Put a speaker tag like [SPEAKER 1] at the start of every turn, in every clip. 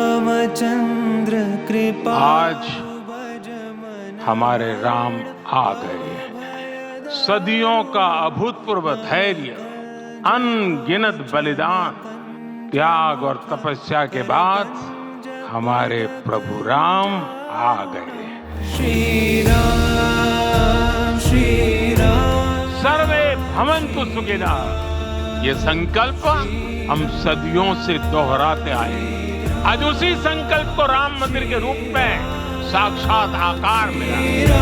[SPEAKER 1] श्रीरामचन्द्र कृपा
[SPEAKER 2] आज हमारे राम आ गए सदियों का अभूतपूर्व धैर्य अनगिनत बलिदान त्याग और तपस्या के बाद हमारे प्रभु राम आ गए
[SPEAKER 1] श्री राम श्री राम
[SPEAKER 2] सर्वे भवन भवन्तु सुखिनः ये संकल्प हम सदियों से दोहराते आए आज उसी संकल्प को राम मंदिर के रूप में साक्षात आकार मिला।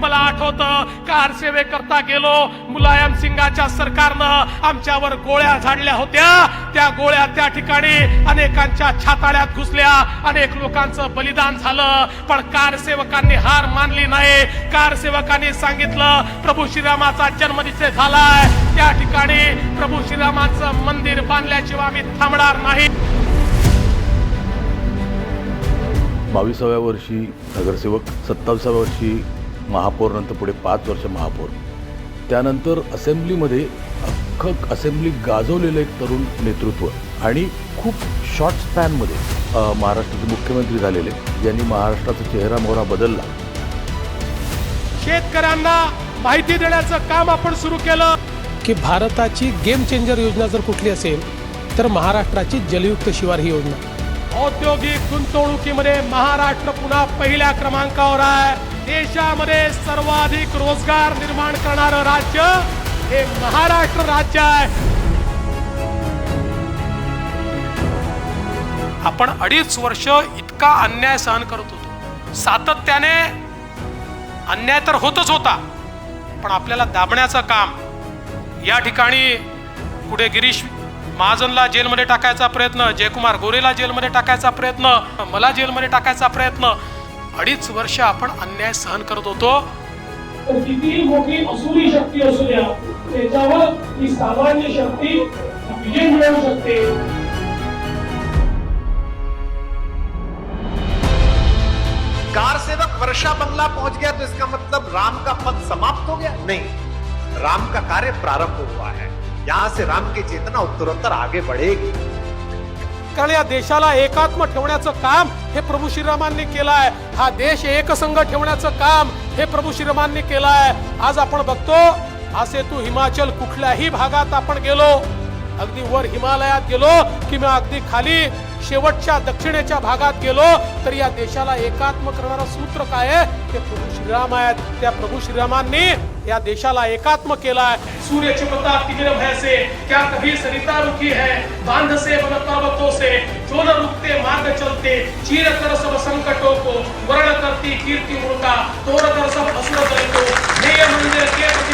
[SPEAKER 3] मला आठवतं कार सेवेकरता गेलो मुलायम सिंगाच्या सरकारनं आमच्यावर गोळ्या झाडल्या होत्या. त्या गोळ्या त्या ठिकाणी अनेकांच्या छाताळ्यात घुसल्या अनेक लोकांचं बलिदान झालं. पण कार सेवकांनी हार मानली नाही. कार सेवकांनी सांगितलं प्रभू श्रीरामाचा जन्मदिवस झालाय. त्या ठिकाणी प्रभू श्रीरामाचं मंदिर बांधल्याशिवाय आम्ही थांबणार नाही.
[SPEAKER 4] बावीसाव्या वर्षी नगरसेवक सत्तावीसाव्या वर्षी महापौर नंतर पुढे पाच वर्ष महापौर. त्यानंतर असेंब्लीमध्ये अख्खं असेंब्ली गाजवलेलं एक तरुण नेतृत्व आणि खूप शॉर्ट स्पॅनमध्ये महाराष्ट्राचे मुख्यमंत्री झालेले. ज्यांनी महाराष्ट्राचा चेहरा मोहरा बदलला.
[SPEAKER 3] शेतकऱ्यांना माहिती देण्याचं काम आपण सुरू केलं.
[SPEAKER 5] की भारताची गेम चेंजर योजना जर कुठली असेल तर महाराष्ट्राची जलयुक्त शिवार ही योजना.
[SPEAKER 3] औद्योगिक गुंतवणुकीमध्ये महाराष्ट्र पुन्हा पहिल्या क्रमांकावर आहे. देशामध्ये सर्वाधिक रोजगार निर्माण करणारं राज्य हे महाराष्ट्र राज्य आहे. आपण अडीच वर्ष इतका अन्याय सहन करत होतो. सातत्याने अन्याय तर होतच होता पण आपल्याला दाबण्याचं काम या ठिकाणी पुढे गिरीश महाजनला जेलमध्ये टाकायचा प्रयत्न जयकुमार गोरेला जेलमध्ये टाकायचा प्रयत्न मला जेलमध्ये टाकायचा प्रयत्न अडीच वर्ष आपण अन्याय सहन करत होतो.
[SPEAKER 6] कितीही मोठी असुरी शक्ती असू द्या त्याच्यावर ही सामान्य शक्ती विजय मिळवू शकते.
[SPEAKER 7] कार सेवक वर्षा बंगला पहुँच गया तो इसका मतलब राम का पद समाप्त हो गया? नहीं राम का कार्य प्रारंभ हुआ है। यहाँ से राम की चेतना उत्तरोत्तर आगे बढ़ेगी।
[SPEAKER 3] कारण या देशाला एकात्म ठेवण्याचं काम हे प्रभू श्रीरामांनी केलं आहे हा देश एकसंघ ठेवण्याचं काम हे प्रभू श्रीरामांनी केलं आहे आज आपण बघतो असे तू हिमाचल कुठल्याही भागात आपण गेलो अगदी वर हिमालयात गेलो किंवा अगदी खाली शेवटच्या दक्षिणेच्या भागात गेलो तर या देशाला एकात्म करणारं सूत्र काय आहे? ते प्रभू श्रीराम आहेत. त्या प्रभू श्रीरामांनी या देशाला एकात्म केलाय. सूर्य छिपता तिमिर भय से क्या कभी सरिता रुकी है? बांध से बन पर्वतों से जो न रुकते मार्ग चलते चीर कर सब संकटों को वर्ण करती कीर्ति मुर्गा तोड़ कर सब असुर दल